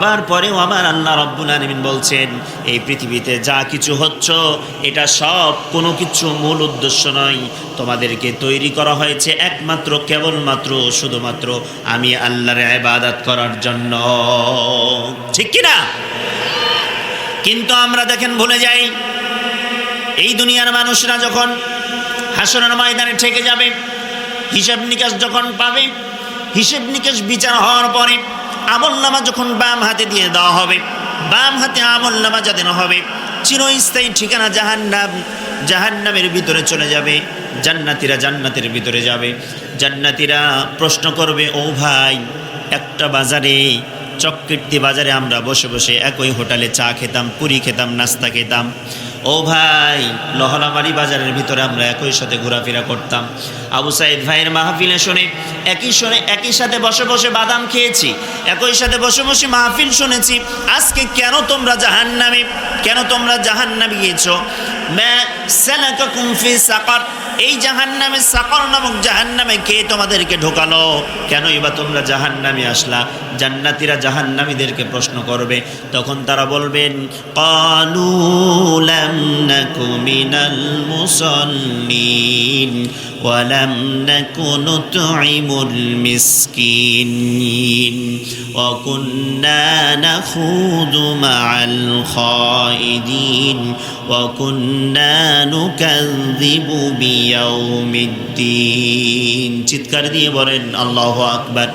তারপরেও আমার আল্লাহ রব্বুল আলমিন বলছেন, এই পৃথিবীতে যা কিছু হচ্ছ, এটা সব কোনো কিছু মূল উদ্দেশ্য নয়। তোমাদেরকে তৈরি করা হয়েছে একমাত্র, কেবলমাত্র, শুধুমাত্র আমি আল্লাহর ইবাদত করার জন্য। ঠিক কি না? কিন্তু আমরা দেখেন, ভুলে যাই, এই দুনিয়ার মানুষরা যখন হাসনের ময়দানে ঠেকে যাবে, হিসাব নিকাশ যখন পাবে, হিসেব নিকাশ বিচার হওয়ার পরে আমল নামা যখন বাম হাতে দিয়ে দেওয়া হবে, বাম হাতে আমল নামা যাদের হবে, চিরস্থায়ী ঠিকানা জাহান্নাম, জাহান্নামের ভিতরে চলে যাবে, জান্নাতিরা জান্নাতের ভিতরে যাবে। জান্নাতিরা প্রশ্ন করবে, ও ভাই, একটা বাজারে, চককীর্তি বাজারে আমরা বসে বসে একই হোটেলে চা খেতাম, পুরি খেতাম, নাস্তা খেতাম। ও ভাই, লহলামারি বাজারের ভিতরে আমরা একই সাথে ঘোরাফেরা করতাম। আবু সাইদ ভাইয়ের মাহফিলে শুনে, একই শুনে, একই সাথে বসে বসে বাদাম খেয়েছি, একই সাথে বসে বসে মাহফিল শুনেছি, আজকে কেন তোমরা জাহান্নামে, কেন তোমরা জাহান্নামে গিয়েছো? ম্যা সালাকাকুম ফি সাকার। এই জাহান্নামে সাকর নামক জাহান্নামে কে তোমাদেরকে ঢোকালো? কেনই বা তোমরা জাহান্নামে আসলা? জান্নাতীরা জাহান্নামীদেরকে প্রশ্ন করবে। তখন তারা বলবেন, কালু লাম নাকু ولم نكن نطعم المسكين وكنا نخوض مع الخائدين وكنا نكذب بيوم الدين চিৎকার দিয়ে বলেন আল্লাহ আকবার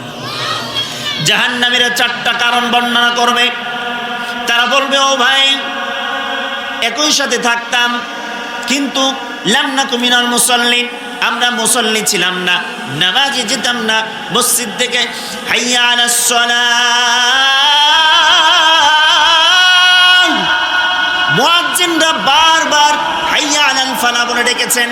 জাহান্নামীরা চারটা কারণ বর্ণনা করবে তারা বলবে ও ভাই একই সাথে থাকতাম কিন্তু লামনা কুমিনাল মুসল্লিন আমরা মুসল্লি ছিলাম না, নামাজে যেতাম না, মসজিদ থেকে, হাইয়া আলাস সালাম। বারবার হাইয়া ফালা বলে ডেকেছেন।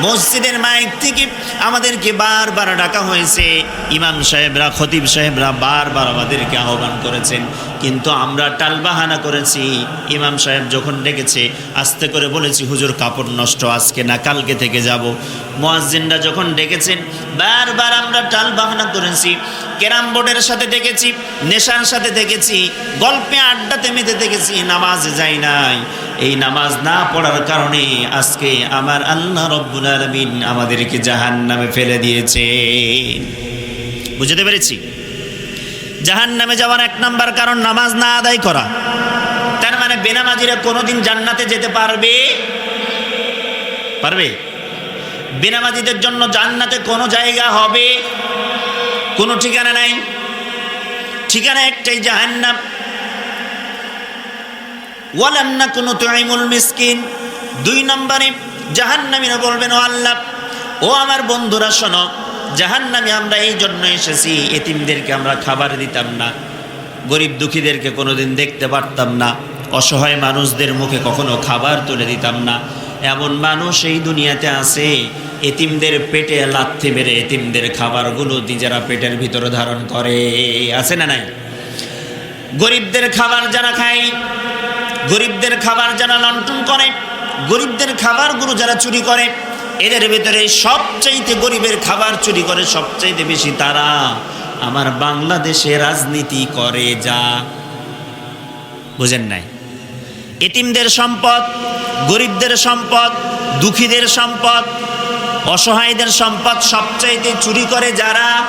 মসজিদের মাইক থেকে আমাদেরকে বারবার ডাকা হয়েছে। ইমাম সাহেবরা, খতিব সাহেবরা বারবার আমাদেরকে আহ্বান করেছেন। কিন্তু আমরা টালবাহানা করেছি। ইমাম সাহেব যখন ডেকেছে, আস্তে করে বলেছি, হুজুর, কাপড় নষ্ট, আজকে না, কালকে থেকে যাব। মোয়াজ্জিনরা যখন ডেকেছেন, বারবার আমরা টালবাহানা করেছি। ক্যারাম বোর্ডের সাথে দেখেছি, নেশার সাথে দেখেছি, গল্পে আড্ডাতে মেতে দেখেছি, নামাজে যাই নাই। এই নামাজ না পড়ার কারণে আজকে আমার আল্লাহ রব্বুল আলমিন আমাদেরকে জাহান নামে ফেলে দিয়েছে বুঝতে পেরেছি? জাহান নামে যাওয়ার এক নাম্বার কারণ নামাজ না আদায় করা। তার মানে বেনামাজিরা কোনোদিন জান্নাতে যেতে পারবে? পারবে? বেনামাজিদের জন্য জান্নাতে কোনো জায়গা হবে? কোনো ঠিকানা নাই? ঠিকানা একটাই জাহান্নাম। ওয়ালাম না কোনো তুইমুল মিসকিন। দুই নম্বরে জাহান্নামীরা বলবেন, ও আল্লাহ, ও আমার বন্ধুরা শোনো জাহান্নামে আমরা এই জন্য এসেছি, এতিমদেরকে আমরা খাবার দিতাম না, গরিব দুঃখীদেরকে কোনোদিন দেখতে পারতাম না, অসহায় মানুষদের মুখে কখনো খাবার তুলে দিতাম না। এমন মানুষ এই দুনিয়াতে আছে, এতিমদের পেটে লাথি মেরে এতিমদের খাবারগুলো নিজেরা পেটের ভিতরে ধারণ করে। আছে না নাই? গরিবদের খাবার যারা খায়, গরিবদের খাবার যারা লন্ঠন করে, গরিবদের খাবারগুলো যারা চুরি করে এদের ভিতরে সবচাইতে গরিবের খাবার চুরি করে সবচাইতে বেশি তারা আমার বাংলাদেশে রাজনীতি করে যা। বুঝেন নাই? এতিমদের সম্পদ, গরিবদের সম্পদ, দুঃখীদের সম্পদ, অসহায়দের সম্পদ সবচাইতে চুরি করে যারা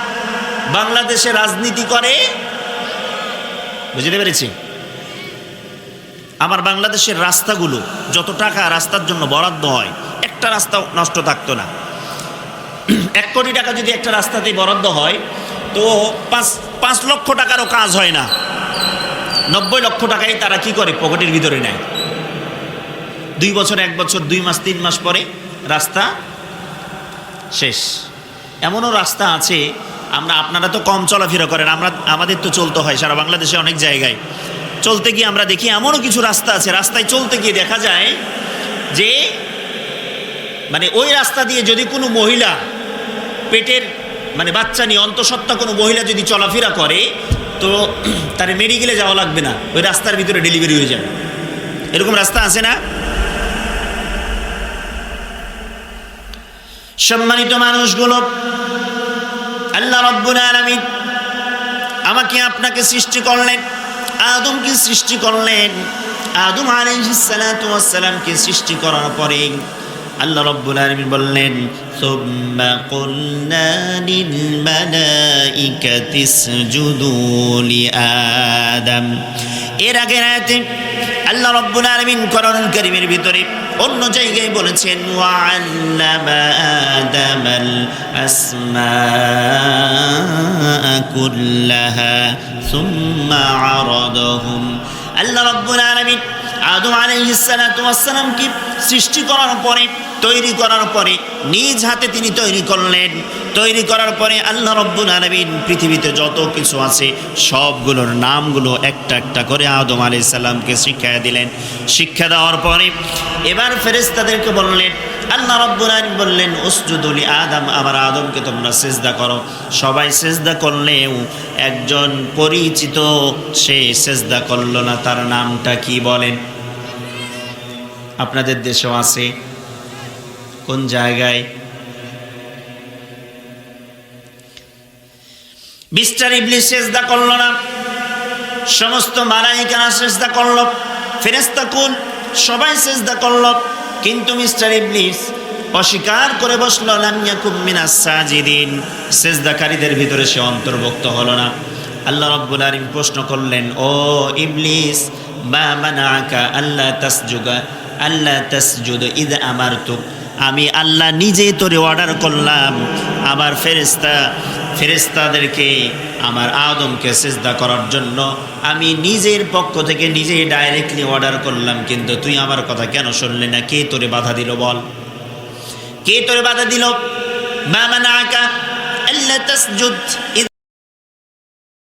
বাংলাদেশে রাজনীতি করে। বুঝতে পেরেছি? আমার বাংলাদেশের রাস্তাগুলো, যত টাকা রাস্তার জন্য বরাদ্দ হয়, একটা রাস্তা নষ্ট থাকতো না। এক কোটি টাকা যদি একটা রাস্তাতেই বরাদ্দ হয়, তো পাঁচ পাঁচ লক্ষ টাকারও কাজ হয় না। নব্বই লক্ষ টাকাই তারা কি করে? পকেটের ভিতরে নেয়। দুই বছর, এক বছর, দুই মাস, তিন মাস পরে রাস্তা শেষ। এমনও রাস্তা আছে, আমরা, আপনারা তো কম চলাফেরা করেন, আমরা, আমাদের তো চলতে হয়, সারা বাংলাদেশে অনেক জায়গায়। চলতে গিয়ে আমরা দেখি এমনও কিছু রাস্তা আছে, রাস্তায় চলতে গিয়ে দেখা যায় যে মানে ওই রাস্তা দিয়ে যদি কোনো মহিলা পেটের মানে বাচ্চা নিয়ে অন্তঃসত্ত্বা কোনো মহিলা যদি চলাফেরা করে, তো তার মেডিকেলে যাওয়া লাগবে না, ওই রাস্তার ভিতরে ডেলিভারি হয়ে যাবে। এরকম রাস্তা আছে না? সম্মানিত মানুষগুলো, আল্লাহ রব্বুল আলামিন আমাকে আপনাকে সৃষ্টি করলেন। আদমকে সৃষ্টি করলেন। আদম আলাইহিসসালামকে সৃষ্টি করার পরে আল্লাহ রব্বুল আলামিন বললেন, সুম্মা কুলনা লিল এর আগের আয়াতে আল্লাহ রব্বুল আলামিন কোরআনুল কারীমের ভিতরে অন্য জায়গায় বলেছেন ওয়াল্লামা আদামাল আসমা। কুল্লাহা সুম্মা আরাদাহুম আল্লাহ রাব্বুল আলামিন আদম আলাইহিস সালাতু ওয়াস সালামকে সৃষ্টি করার পরে, তৈরি করার পরে, নিজ হাতে তিনি তৈরি করলেন। তৈরি করার পরে আল্লাহ রব্বুল আলামিন পৃথিবীতে যত কিছু আছে, সবগুলোর নামগুলো একটা একটা করে আদম আলাইহিস সালামকে শিক্ষা দিলেন। শিক্ষা দেওয়ার পরে এবার ফেরেশতাদেরকে বললেন, আল্লাহ রব্বুল আলামিন বললেন উসজুদুলি আদম, আমার আদমকে তোমরা সেজদা করো। সবাই সেজদা করলেও একজন পরিচিত, সে সেজদা করল না, তার নামটা কি বলেন? আপনাদের দেশেও আছে। কোন জায়গায়? মিস্টার ইবলিস সেজদা করল না। সমস্ত মালাইকারা সেজদা করল। ফেরেস্তা কুল, সবাই সেজদা করল। কিন্তু মিস্টার ইবলিস অস্বীকার করে বসল লামিয়া সাজিদিন। সেজদাকারীদের ভিতরে সে অন্তর্ভুক্ত হলো না। আল্লাহ রব্বুল আলিম প্রশ্ন করলেন, ও ইবলিস, মা মানাকা আল্লাহ তাসজুদা? আল্লাহ তাসজুদ, ইদ আমারতুক আমি আল্লাহ নিজেই তোরে অর্ডার করলাম। আমার ফেরেস্তা ফেরেস্তাদেরকে আমার আদমকে সেজদা করার জন্য আমি নিজের পক্ষ থেকে নিজেই ডাইরেক্টলি অর্ডার করলাম। কিন্তু তুই আমার কথা কেন শুনলি না? কে তোরে বাধা দিল বল? কে তোরে বাধা দিল? মা মানাকা আল্লাহ তাসজুদ